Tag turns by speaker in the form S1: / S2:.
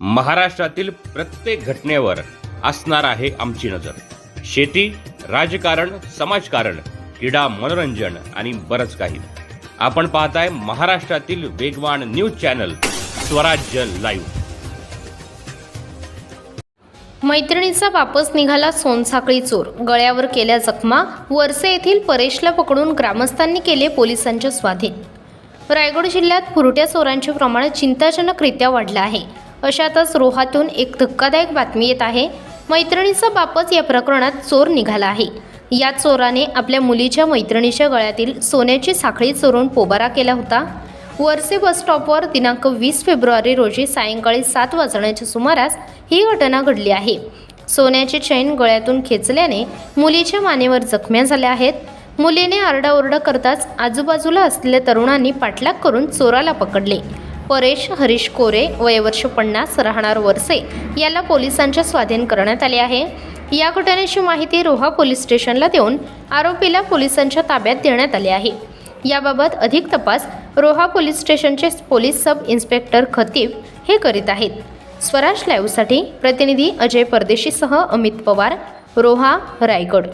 S1: महाराष्ट्रातील प्रत्येक घटनेवर असणार आहे आमची नजर. शेती राजकारण समाजकारण क्रीडा मनोरंजन आणि बरंच काही. आपण पाहताय महाराष्ट्रातील वेगवान न्यूज चॅनल स्वराज्य लाईव्ह.
S2: मैत्रिणीचा वापस निघाला सोनसाखळी चोर. गळ्यावर केल्या जखमा वरसे येथील परेशला पकडून ग्रामस्थांनी केले पोलिसांच्या स्वाधीन. रायगड जिल्ह्यात फुरट्या चोरांचे प्रमाण चिंताजनकरित्या वाढलं आहे. अशातच रोहातून एक धक्कादायक बातमी येत आहे. मैत्रिणीचा बापच या प्रकरणात चोर निघाला आहे. या चोराने आपल्या मुलीच्या मैत्रिणीच्या गळ्यातील सोन्याची साखळी चोरून पोबारा केला होता. वरसे बसस्टॉपवर दिनांक वीस फेब्रुवारी रोजी सायंकाळी सात वाजण्याच्या सुमारास ही घटना घडली आहे. सोन्याची चैन गळ्यातून खेचल्याने मुलीच्या मानेवर जखम्या झाल्या आहेत. मुलीने आरडाओरडा करताच आजूबाजूला असलेल्या तरुणांनी पाठलाग करून चोराला पकडले. परेश हरीश कोरे वयवर्ष पन्नास राहणार वरसे याला पोलिसांच्या स्वाधीन करण्यात आले आहे. या घटनेची माहिती रोहा पोलीस स्टेशनला देऊन आरोपीला पोलिसांच्या ताब्यात देण्यात आले आहे. याबाबत अधिक तपास रोहा पोलीस स्टेशनचे पोलीस सब इन्स्पेक्टर खतीब हे करीत आहेत. स्वराज लाईव्हसाठी प्रतिनिधी अजय परदेशीसह अमित पवार रोहा रायगड.